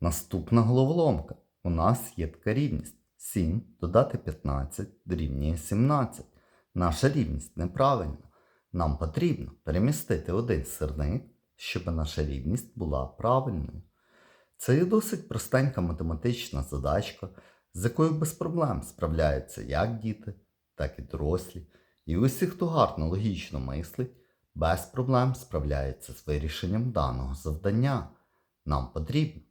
Наступна головоломка. У нас є така рівність. 7 додати 15 дорівнює 17. Наша рівність неправильна. Нам потрібно перемістити один сирник, щоб наша рівність була правильною. Це є досить простенька математична задачка, з якою без проблем справляються як діти, так і дорослі. І усі, хто гарно логічно мислить, без проблем справляється з вирішенням даного завдання. Нам потрібно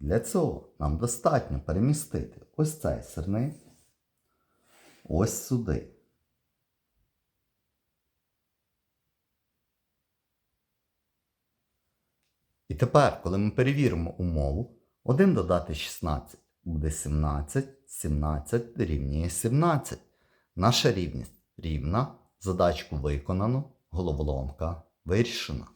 Для цього нам достатньо перемістити ось цей сирник ось сюди. І тепер, коли ми перевіримо умову, 1 додати 16 буде 17, 17 дорівнює 17. Наша рівність рівна, задачку виконано, головоломка вирішена.